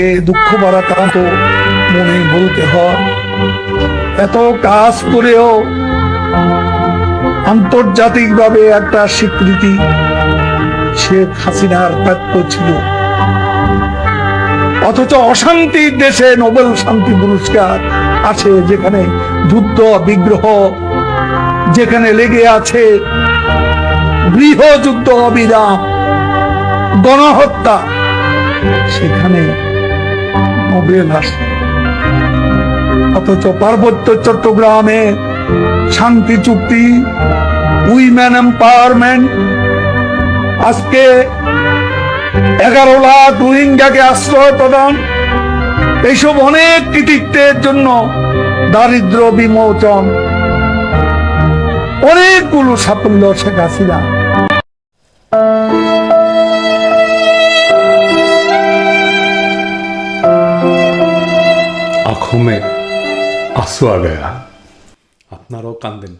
আমাকে দুঃখ ভরা কান্ত মনে বলতে হয়। এত কাজ করেও আন্তর্জাতিকভাবে একটা স্বীকৃতি শেখ হাসিনার প্রাপ্য ছিল। অথচ অশান্তির দেশে নোবেল শান্তি পুরস্কার আছে যেখানে যুদ্ধ, বিগ্রহ, যেখানে লেগে আছে গৃহযুদ্ধ অবিরাম গণহত্যা, সেখানে অথচ পার্বত্য চট্টগ্রামে শান্তি, চুক্তি উইমেন এম্পাওয়ারমেন্ট। আজকে এগারো লাখ রোহিঙ্গাকে আশ্রয় প্রদান। এইসব অনেক কৃতিত্বের জন্য দারিদ্র বিমোচন। অনেকগুলো সাফল্য শেখ হাসিনা হাসুয়া আপনারাও কান্দেন।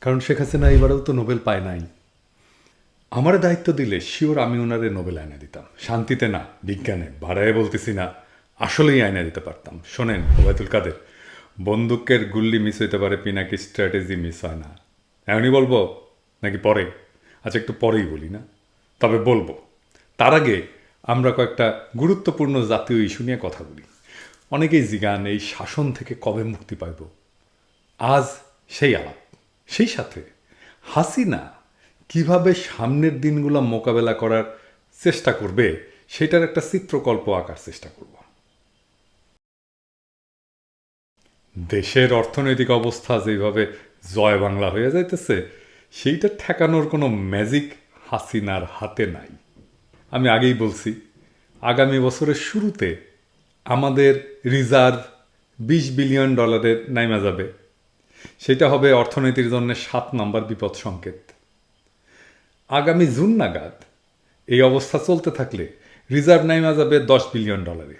কারণ শেখ হাসিনা এবারেও তো নোবেল পায় নাই। আমার দায়িত্ব দিলে শিওর আমি ওনারে নোবেল আয়না দিতাম। শান্তিতে না, বিজ্ঞানে, বাড়ায় বলতেছি না, আসলেই আয়না দিতে পারতাম। শোনেন, ওবায়দুল কাদের, বন্দুকের গুল্লি মিস হইতে পারে, পিনাকি স্ট্র্যাটেজি মিস হয় না। হ্যাঁ, এমনই বলব? নাকি পরে? আচ্ছা একটু পরেই বলি না। তবে বলব, তার আগে আমরা কয়েকটা গুরুত্বপূর্ণ জাতীয় ইস্যু নিয়ে কথা বলি। অনেকেই জিগান এই শাসন থেকে কবে মুক্তি পাইব। আজ সেই আলাপ, সেই সাথে। হাসিনা কীভাবে সামনের দিনগুলো মোকাবেলা করার চেষ্টা করবে, সেটার একটা চিত্রকল্প আঁকার চেষ্টা করব। দেশের অর্থনৈতিক অবস্থা যেভাবে জয় বাংলা হয়ে যাইতেছে, সেইটা ঠেকানোর কোনো ম্যাজিক হাসিনার হাতে নাই। আমি আগেই বলছি, আগামী বছরের শুরুতে আমাদের রিজার্ভ বিশ বিলিয়ন ডলারের নাইমা যাবে। সেটা হবে অর্থনীতির জন্য সাত নম্বর বিপদ সংকেত। আগামী জুন নাগাদ এই অবস্থা চলতে থাকলে রিজার্ভ নাইমা যাবে দশ বিলিয়ন ডলারে।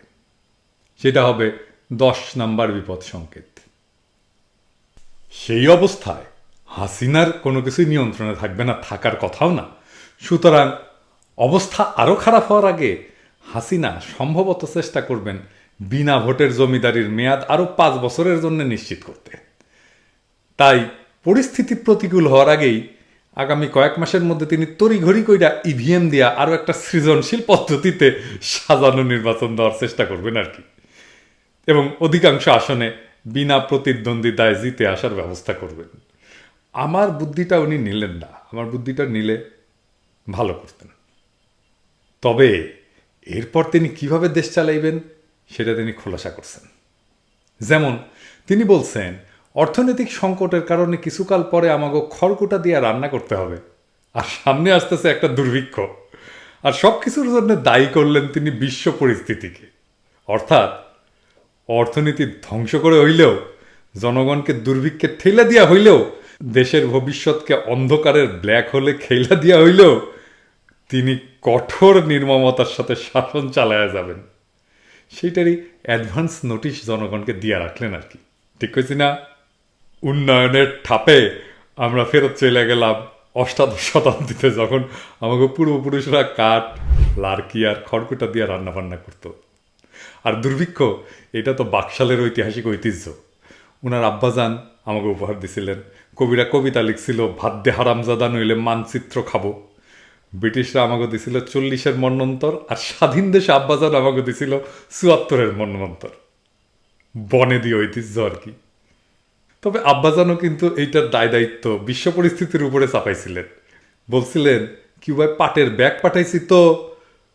সেটা হবে দশ নাম্বার বিপদ সংকেত। সেই অবস্থায় হাসিনার কোনো কিছুই নিয়ন্ত্রণে থাকবে না, থাকার কথাও না। সুতরাং অবস্থা আরও খারাপ হওয়ার আগে হাসিনা সম্ভবত চেষ্টা করবেন বিনা ভোটের জমিদারির মেয়াদ আরও পাঁচ বছরের জন্য নিশ্চিত করতে। তাই পরিস্থিতি প্রতিকূল হওয়ার আগেই আগামী কয়েক মাসের মধ্যে তিনি তড়িঘড়ি কইরা ইভিএম দিয়া আরও একটা সৃজনশীল পদ্ধতিতে সাজানো নির্বাচন দেওয়ার চেষ্টা করবেন আর কি। এবং অধিকাংশ আসনে বিনা প্রতিদ্বন্দ্বিতায় জিতে আসার ব্যবস্থা করবেন। আমার বুদ্ধিটা উনি নিলেন না। আমার বুদ্ধিটা নিলে ভালো করতেন। তবে এরপর তিনি কীভাবে দেশ চালাইবেন, সেটা তিনি খোলাসা করছেন। যেমন, তিনি বলছেন, অর্থনৈতিক সংকটের কারণে কিছুকাল পরে আমাকে খড়কুটা দিয়ে রান্না করতে হবে, আর সামনে আসতেছে একটা দুর্ভিক্ষ। আর সব কিছুর জন্য দায়ী করলেন তিনি বিশ্ব পরিস্থিতিকে। অর্থাৎ, অর্থনীতি ধ্বংস করে হইলেও, জনগণকে দুর্ভিক্ষে ঠেলা দিয়া হইলেও, দেশের ভবিষ্যৎকে অন্ধকারের ব্ল্যাক হোলে খেলা দিয়া হইলেও তিনি কঠোর নির্মমতার সাথে শাসন চালায়া যাবেন। সেইটারই অ্যাডভান্স নোটিশ জনগণকে দিয়ে রাখলেন আর কি। ঠিক কইছি না? উন্নয়নের ঠাপে আমরা ফেরত চলে গেলাম অষ্টাদশ শতাব্দীতে, যখন আমাকে পূর্বপুরুষরা কাঠ, লার্কি আর খড়কুটা দিয়ে রান্না বান্না করতো। আর দুর্ভিক্ষ, এটা তো বাকশালের ঐতিহাসিক ঐতিহ্য। ওনার আব্বাজান আমাকে উপহার দিছিলেন। কবিরা কবিতা লিখছিল ভাদ্যে হারামজাদা, নইলে মানচিত্র খাব। ব্রিটিশরা আমাকে দিছিল চল্লিশের মন্নন্তর আর স্বাধীন দেশে আব্বাজান আমাকে দিছিল চুয়াত্তরের মন্নন্তর। বনে দিয়ে ঐতিহ্য আর কি। তবে আব্বাজানও কিন্তু এইটার দায় দায়িত্ব বিশ্ব পরিস্থিতির উপরে চাপাইছিলেন। বলছিলেন, কিউবায় পাটের ব্যাগ পাঠাইছি তো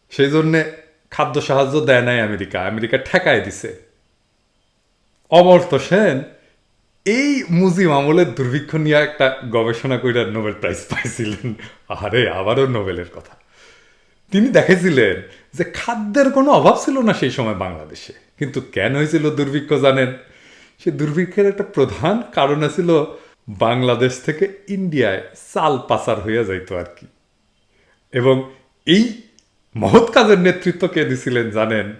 সেই জন্যে খাদ্য সাহায্য দেয় নাই আমেরিকা আমেরিকা ঠেকায় দিছে। অমর্ত্য সেন এই মুজিব আমলের দুর্ভিক্ষ নিয়ে একটা গবেষণা করে নোবেল প্রাইজ পাইছিলেন। আরে, আবারও নোবেলের কথা। তিনি দেখেছিলেন যে খাদ্যের কোনো অভাব ছিল না সেই সময় বাংলাদেশে। কিন্তু কেন হয়েছিল দুর্ভিক্ষ জানেন? সে দুর্ভিক্ষের একটা প্রধান কারণ ছিল বাংলাদেশ থেকে ইন্ডিয়ায় চাল পাচার হইয়া যাইতো আর কি। এবং এই মহৎ কাজের নেতৃত্ব কে দিছিলেন জানেন?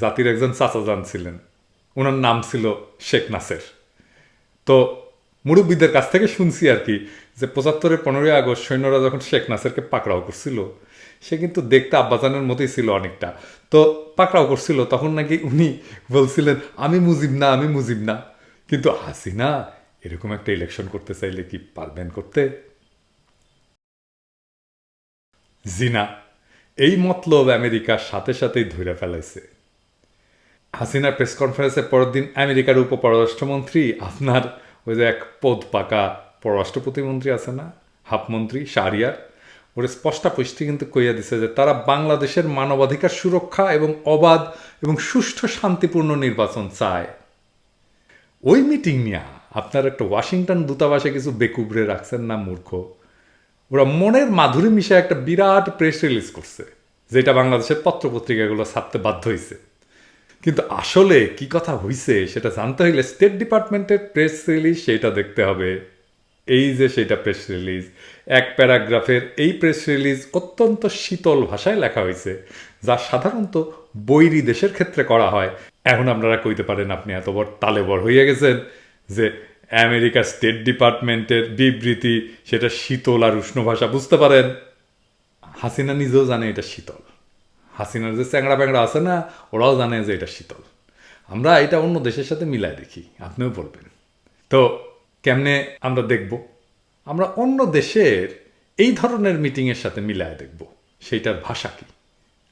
জাতির একজন চাচা যান ছিলেন। ওনার নাম ছিল শেখ নাসের। তো মুরব্বীদের কাছ থেকে শুনছি আর কি যে পঁচাত্তরের পনেরোই আগস্ট সৈন্যরা যখন শেখ নাসেরকে পাকড়াও করছিল, সে কিন্তু দেখতে আব্বাজানের মতোই ছিল অনেকটা। তো পাকড়াও করছিল, তখন নাকি উনি বলছিলেন, আমি মুজিব না, আমি মুজিব না। কিন্তু হাসিনা এরকম একটা ইলেকশন করতে চাইলে কি পারবেন করতে? জিনা, এই মতলব আমেরিকার সাথে সাথেই ধরে ফেলাইছে। হাসিনার প্রেস কনফারেন্সের পরের দিন আমেরিকার উপ পররাষ্ট্রমন্ত্রী আপনার ওই যে এক পদ পাকা পররাষ্ট্র প্রতিমন্ত্রী আছে না হাফমন্ত্রী শাহরিয়ার, ওরে স্পষ্টাপুষ্টি কিন্তু কইয়া দিছে যে তারা বাংলাদেশের মানবাধিকার সুরক্ষা এবং অবাধ এবং সুষ্ঠু শান্তিপূর্ণ নির্বাচন চায়। ওই মিটিং নিয়ে আপনার একটা ওয়াশিংটন দূতাবাসে কিছু বেকুবরে রাখছেন না মূর্খ? ওরা মনের মাধুরী মিশে একটা বিরাট প্রেস রিলিজ করছে, যেটা বাংলাদেশের পত্রপত্রিকাগুলো ছাপতে বাধ্য হয়েছে কিন্তু আসলে কি কথা হইছে সেটা জানতে হইলে স্টেট ডিপার্টমেন্টের প্রেস রিলিজ সেটা দেখতে হবে। এই যে সেটা প্রেস রিলিজ এক প্যারাগ্রাফের এই প্রেস রিলিজ অত্যন্ত শীতল ভাষায় লেখা হয়েছে যা সাধারণত বৈরী দেশের ক্ষেত্রে করা হয়। এখন আপনারা কইতে পারেন আপনি এত বড় তালে বড় গেছেন যে আমেরিকার স্টেট ডিপার্টমেন্টের বিবৃতি সেটা শীতল আর উষ্ণ ভাষা বুঝতে পারেন। হাসিনা নিজেও জানে এটা শীতল। হাসিনার যে চ্যাংড়া প্যাংড়া আছে না ওরাও জানে যে এটা শীতল। আমরা এটা অন্য দেশের সাথে মিলাই দেখি, আপনিও বলবেন। তো কেমনে আমরা দেখব? আমরা অন্য দেশের এই ধরনের মিটিংয়ের সাথে মিলায় দেখব, সেইটার ভাষা কি?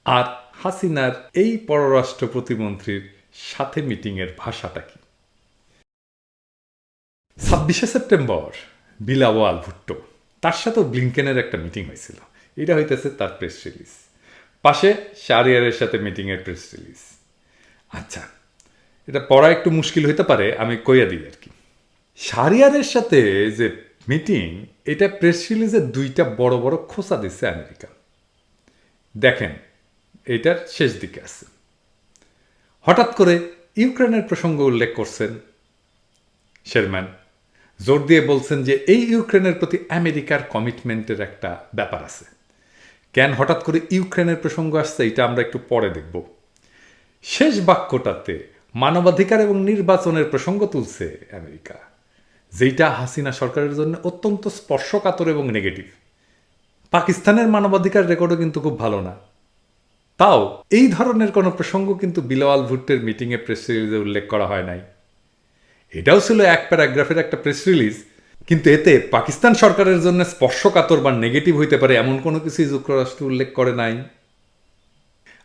আর হাসিনার এই পররাষ্ট্র প্রতিমন্ত্রীর সাথে মিটিংয়ের ভাষাটা কি? ছাব্বিশে সেপ্টেম্বর, বিলাওয়াল ভুট্টো, তার সাথেও ব্লিংকেনের একটা মিটিং হয়েছিল। এটা হইতেছে তার প্রেস রিলিজ পাশে শারিয়ারের সাথে মিটিংয়ের প্রেস রিলিজ আচ্ছা এটা পড়া একটু মুশকিল হইতে পারে, আমি কইয়া দিই আর কি। শারিয়ারের সাথে যে মিটিং এটা প্রেস রিলিজে দুইটা বড় বড় খোসা দিচ্ছে আমেরিকা। দেখেন, এটার শেষ দিকে আছে। হঠাৎ করে ইউক্রেনের প্রসঙ্গ উল্লেখ করছেন শেরম্যান জোর দিয়ে বলছেন যে এই ইউক্রেনের প্রতি আমেরিকার কমিটমেন্টের একটা ব্যাপার আছে। কেন হঠাৎ করে ইউক্রেনের প্রসঙ্গ আসছে, এটা আমরা একটু পরে দেখব। শেষ বাক্যটাতে, মানবাধিকার এবং নির্বাচনের প্রসঙ্গ তুলছে আমেরিকা যেটা হাসিনা সরকারের জন্য অত্যন্ত স্পর্শকাতর এবং নেগেটিভ পাকিস্তানের মানবাধিকার রেকর্ডও কিন্তু খুব ভালো না। তাও, এই ধরনের কোনো প্রসঙ্গ কিন্তু বিলাওয়াল ভুট্টের মিটিংয়ে প্রেস রিলিজে উল্লেখ করা হয় নাই। এটাও ছিল এক প্যারাগ্রাফের একটা প্রেস রিলিজ কিন্তু এতে পাকিস্তান সরকারের জন্য স্পর্শকাতর বা নেগেটিভ হইতে পারে এমন কোনো কিছুই যুক্তরাষ্ট্র উল্লেখ করে নাই।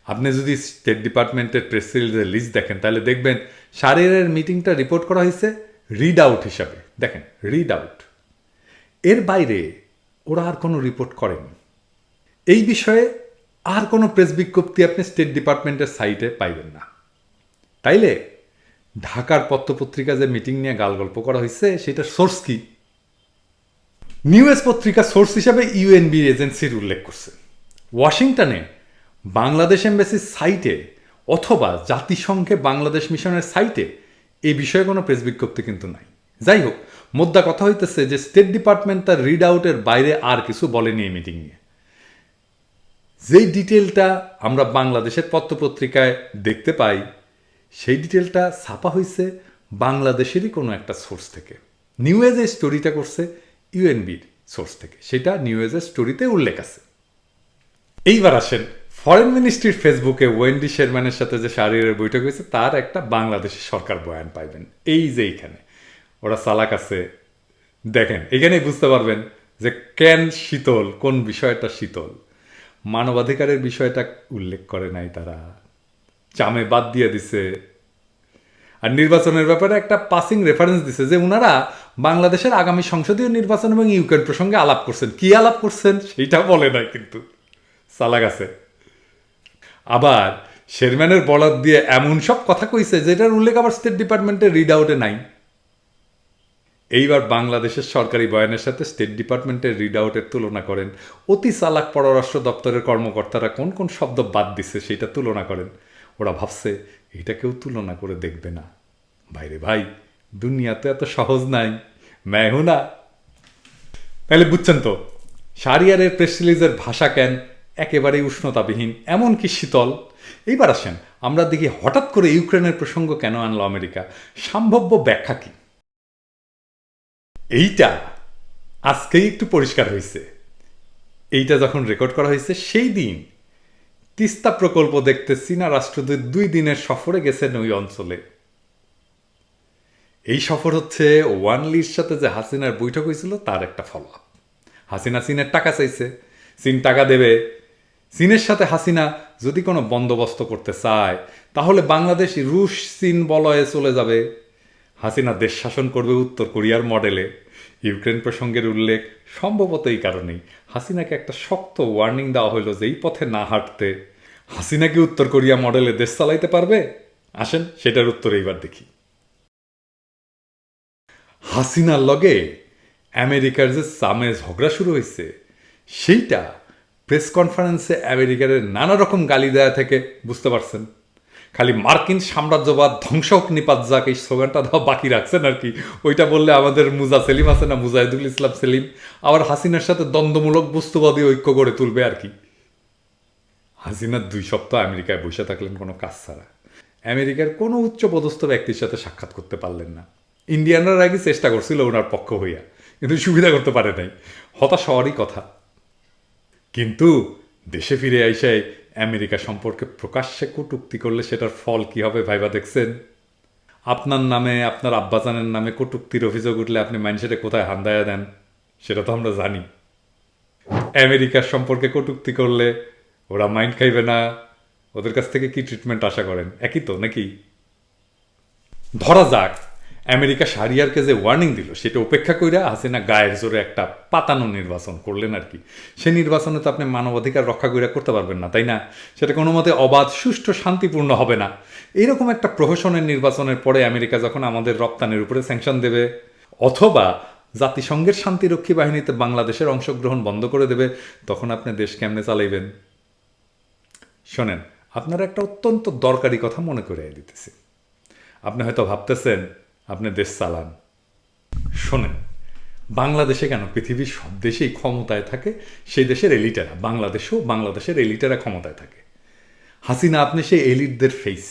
আপনি যদি স্টেট ডিপার্টমেন্টের প্রেস রিলিজের লিস্ট দেখেন, তাহলে দেখবেন সারের মিটিংটা রিপোর্ট করা হয়েছে রিড আউট হিসাবে। দেখেন রিড আউট এর বাইরে ওরা আর কোনো রিপোর্ট করেনি। এই বিষয়ে আর কোনো প্রেস বিজ্ঞপ্তি আপনি স্টেট ডিপার্টমেন্টের সাইটে পাইবেন না। তাইলে ঢাকার পত্রপত্রিকা যে মিটিং নিয়ে গাল গল্প করা হয়েছে সেটা সোর্স কি? নিউএস পত্রিকা সোর্স হিসাবে ইউএনবি এজেন্সির উল্লেখ করছে। ওয়াশিংটনে বাংলাদেশ এম্বাসির সাইটে অথবা জাতিসংঘে বাংলাদেশ মিশনের সাইটে এই বিষয়ে কোনো প্রেস বিজ্ঞপ্তি কিন্তু নাই। যাই হোক, মোদ্দা কথা হইতেছে যে স্টেট ডিপার্টমেন্ট তার রিড আউটের বাইরে আর কিছু বলেনি এই মিটিং নিয়ে। যেই ডিটেলটা আমরা বাংলাদেশের পত্রপত্রিকায় দেখতে পাই, সেই ডিটেলটা ছাপা হয়েছে বাংলাদেশেরই কোনো একটা সোর্স থেকে। নিউএজের স্টোরিটা করছে ইউএনবির সোর্স থেকে। সেটা নিউএজের স্টোরিতে উল্লেখ আছে। এইবার আসেন ফরেন মিনিস্ট্রির ফেসবুকে ওয়েন্ডি শেরম্যানের সাথে যে শারীরের বৈঠক হয়েছে, তার একটা বাংলাদেশের সরকার বয়ান পাইবেন। এই যে এইখানে, ওরা চালাক আছে। দেখেন, এখানেই বুঝতে পারবেন যে কেন শীতল, কোন বিষয়টা শীতল। মানবাধিকারের বিষয়টা উল্লেখ করে নাই তারা। চামে বাদ দিয়ে দিছে। আর নির্বাচনের ব্যাপারে একটা পাসিং রেফারেন্স দিছে যে ওনারা বাংলাদেশের আগামী সংসদীয় নির্বাচন এবং ইউক্রেন প্রসঙ্গে আলাপ করছেন। কি আলাপ করছেন? সেইটা বলে নাই কিন্তু। চালাক আছে। আবার শেরম্যানের বলার দিয়ে এমন সব কথা কইছে যেটার উল্লেখ আবার স্টেট ডিপার্টমেন্টের রিড আউটে নাই। এইবার বাংলাদেশের সরকারি বয়ানের সাথে স্টেট ডিপার্টমেন্টের রিড আউটের তুলনা করেন। অতি চালাক পররাষ্ট্র দপ্তরের কর্মকর্তারা কোন কোন শব্দ বাদ দিচ্ছে সেটা তুলনা করেন। ওরা ভাবছে, এটা কেউ তুলনা করে দেখবে না। ভাইরে ভাই দুনিয়াতে এত সহজ নাই। মেহু না। তাহলে বুঝছেন তো, শারিয়ারের প্রেস রিলিজের ভাষা কেন একেবারেই উষ্ণতাবিহীন এমনকি শীতল? এইবার আসেন, আমরা দেখি হঠাৎ করে ইউক্রেনের প্রসঙ্গ কেন আনলো আমেরিকা? সম্ভাব্য ব্যাখ্যা কি? এইটা আজকেই একটু পরিষ্কার হয়েছে এইটা যখন রেকর্ড করা হয়েছে সেই দিন তিস্তা প্রকল্প দেখতে চীনা রাষ্ট্রদূত দুই দিনের সফরে গেছেন ওই অঞ্চলে। এই সফর হচ্ছে ওয়ানলির সাথে যে হাসিনার বৈঠক হয়েছিল, তার একটা ফলো আপ হাসিনা চীনের টাকা চাইছে, চীন টাকা দেবে। চীনের সাথে হাসিনা যদি কোনো বন্দোবস্ত করতে চায়, তাহলে বাংলাদেশ রুশ চীন বলয়ে চলে যাবে। হাসিনা দেশ শাসন করবে উত্তর কোরিয়ার মডেলে ইউক্রেন প্রসঙ্গের উল্লেখ সম্ভবত এই কারণেই। হাসিনাকে একটা শক্ত ওয়ার্নিং দেওয়া হলো যে এই পথে না হাঁটতে। হাসিনা কি উত্তর কোরিয়া মডেলে দেশ চালাইতে পারবে? আসেন, সেটার উত্তর এইবার দেখি। হাসিনার লগে আমেরিকার যে সামে ঝগড়া শুরু হয়েছে সেইটা প্রেস কনফারেন্সে আমেরিকার নানা রকম গালি দেয়া থেকে বুঝতে পারছেন। খালি মার্কিন সাম্রাজ্যবাদ ধ্বংস হোক নিপাত যাক, এই স্লোগানটা দেওয়া বাকি রাখছেন আর কি। ওইটা বললে আমাদের মুজা সেলিম আছে না, মুজাহিদুল ইসলাম সেলিম। আবার হাসিনার সাথে দ্বন্দ্বমূলক বস্তুবাদী ঐক্য গড়ে তুলবে আর কি। হাসিনার দুই সপ্তাহ আমেরিকায় বসে থাকলেন কোনো কাজ ছাড়া। আমেরিকার কোনো উচ্চপদস্থ ব্যক্তির সাথে সাক্ষাৎ করতে পারলেন না। ইন্ডিয়ানরা আগে চেষ্টা করছিল ওনার পক্ষ হইয়া, কিন্তু সুবিধা করতে পারে নাই। হতাশ হওয়ারই কথা। কিন্তু দেশে ফিরে আইসে আমেরিকা সম্পর্কে প্রকাশ্যে কটুক্তি করলে সেটার ফল কি হবে ভাইবা দেখছেন? আপনার নামে, আপনার আব্বাজানের নামে কটুক্তির অভিযোগ উঠলে আপনি মানুষের কোথায় হান্দায়া দেন? সেটা তো আমরা জানি। আমেরিকার সম্পর্কে কটুক্তি করলে ওরা মাইন্ড খাইবে না। ওদের কাছ থেকে কি ট্রিটমেন্ট আশা করেন? একই তো, নাকি? ধরা যাক আমেরিকা সারিয়ারকে যে ওয়ার্নিং দিল, সেটা উপেক্ষা কইরা হাসিনা গায়ের জোরে একটা পাতানো নির্বাচন করলেন আর কি। সে নির্বাচনে তো আপনি মানবাধিকার রক্ষা কইরা করতে পারবেন না, তাই না? সেটা কোনো মতে অবাধ, সুষ্ঠু, শান্তিপূর্ণ হবে না। এইরকম একটা প্রহসনের নির্বাচনের পরে আমেরিকা যখন আমাদের রপ্তানির উপরে স্যাংশন দেবে, অথবা জাতিসংঘের শান্তিরক্ষী বাহিনীতে বাংলাদেশের অংশগ্রহণ বন্ধ করে দেবে, তখন আপনি দেশ কেমনে চালাইবেন? শোনেন, আপনারা একটা অত্যন্ত দরকারি কথা মনে করে দিতেছি। আপনি হয়তো ভাবতেছেন আপনি দেশ চালান শোনেন, বাংলাদেশে কেন পৃথিবীর সব দেশেই ক্ষমতায় থাকে? সেই দেশের এলিটেরা, বাংলাদেশেও বাংলাদেশের এলিটেরা ক্ষমতায় থাকে। হাসিনা, আপনি সেই এলিটদের ফেস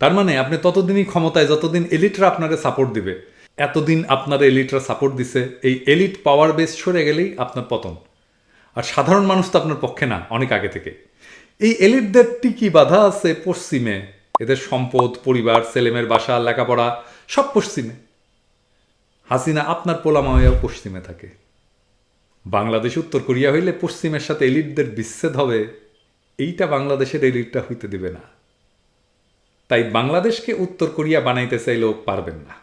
তার মানে আপনি ততদিনই ক্ষমতায়, যতদিন এলিটরা আপনাকে সাপোর্ট দিবে, এতদিন আপনার এলিটরা সাপোর্ট দিছে, এই এলিট পাওয়ার বেস সরে গেলেই আপনার পতন। আর সাধারণ মানুষ তো আপনার পক্ষে না, অনেক আগে থেকে। এই এলিটদের টিকি বাধা আছে পশ্চিমে। এদের সম্পদ, পরিবার, ছেলেমেয়ের বাসা, লেখাপড়া সব পশ্চিমে। হাসিনা আপনার পোলামায়া পশ্চিমে থাকে। বাংলাদেশ, উত্তর কোরিয়া হইলে পশ্চিমের সাথে এলিটদের বিচ্ছেদ হবে, এইটা বাংলাদেশের এলিটটা হইতে দিবে না। তাই বাংলাদেশকে উত্তর কোরিয়া বানাইতে চাইলেও পারবেন না।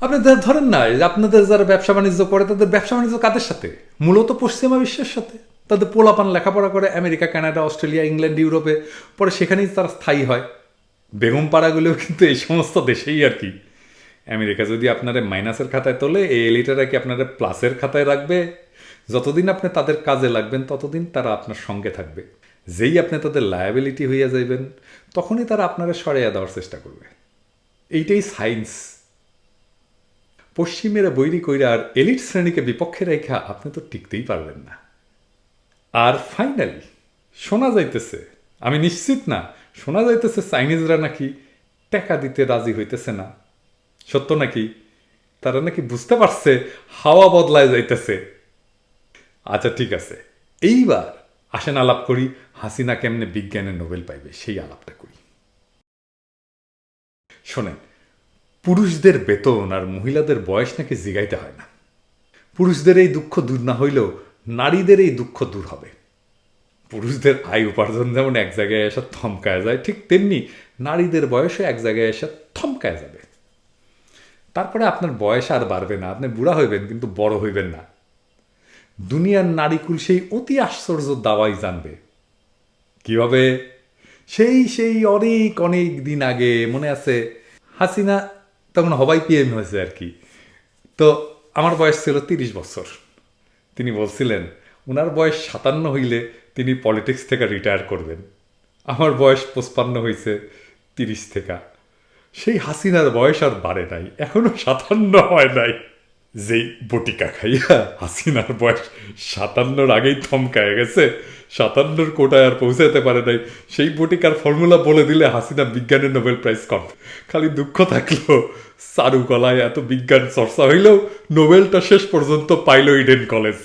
আপনি ধরেন না আপনাদের যারা ব্যবসা বাণিজ্য করে, তাদের ব্যবসা বাণিজ্য কাদের সাথে? মূলত পশ্চিমা বিশ্বের সাথে। তাদের পোলাপান লেখাপড়া করে আমেরিকা, কানাডা, অস্ট্রেলিয়া, ইংল্যান্ড, ইউরোপে, পরে সেখানেই তারা স্থায়ী হয়। বেগম পাড়াগুলোও কিন্তু এই সমস্ত দেশেই আর কি। আমেরিকা যদি আপনারা মাইনাসের খাতায় তোলে, এই এলিটারা কি আপনারা প্লাসের খাতায় রাখবে? যতদিন আপনি তাদের কাজে লাগবেন, ততদিন তারা আপনার সঙ্গে থাকবে। যেই আপনি তাদের লায়াবিলিটি হইয়া যাইবেন, তখনই তারা আপনারা সরাইয়া দেওয়ার চেষ্টা করবে। এইটাই সায়েন্স পশ্চিমেরা বৈরি কইরা আর এলিট শ্রেণীকে বিপক্ষে রেখা আপনি তো টিকতেই পারবেন না। আর ফাইনালি শোনা যাইতেছে, আমি নিশ্চিত না শোনা যাইতেছে চাইনিজরা নাকি টাকা দিতে রাজি হইতেছে না। সত্য নাকি? তারা নাকি বুঝতে পারছে হাওয়া বদলায় যাইতেছে। আচ্ছা ঠিক আছে। এইবার আসেন আলাপ করি, হাসিনা কেমনে বিজ্ঞানে নোবেল পাইবে সেই আলাপটা করি। শোনেন, পুরুষদের বেতন আর মহিলাদের বয়স নাকি জিগাইতে হয় না। পুরুষদের এই দুঃখ দূর না হইলেও নারীদের এই দুঃখ দূর হবে। পুরুষদের আয় উপার্জন যেমন এক জায়গায় এসে থমকায় যায়, ঠিক তেমনি নারীদের বয়সও এক জায়গায় এসে থমকায় যাবে। তারপরে আপনার বয়স আর বাড়বে না, আপনি বুড়া হইবেন কিন্তু বড় হইবেন না। দুনিয়ার নারীকুল সেই অতি আশ্চর্য দাওয়াই জানবে। কীভাবে? সেই সেই অনেক অনেক দিন আগে মনে আছে, হাসিনা তখন হবাই পিএম হয়েছে আর কি। তো আমার বয়স ছিল তিরিশ বছর। তিনি বলছিলেন ওনার বয়স সাতান্ন হইলে তিনি পলিটিক্স থেকে রিটায়ার করবেন। আমার বয়স পঁচপান্ন হয়েছে তিরিশ থেকে। সেই হাসিনার বয়স আর বাড়ে নাই, এখনও সাতান্ন হয় নাই। যেই বটিকা খাইয়া হাসিনার বয়স সাতান্নর আগেই থমকায় গেছে, সাতান্নর কোটায় আর পৌঁছাতে পারে নাই। সেই বটিকার ফর্মুলা বলে দিলে হাসিনা বিজ্ঞানের নোবেল প্রাইজ কম। খালি দুঃখ থাকল চারুকলায় এত বিজ্ঞান চর্চা হইলেও নোবেলটা শেষ পর্যন্ত পাইল ইডেন কলেজ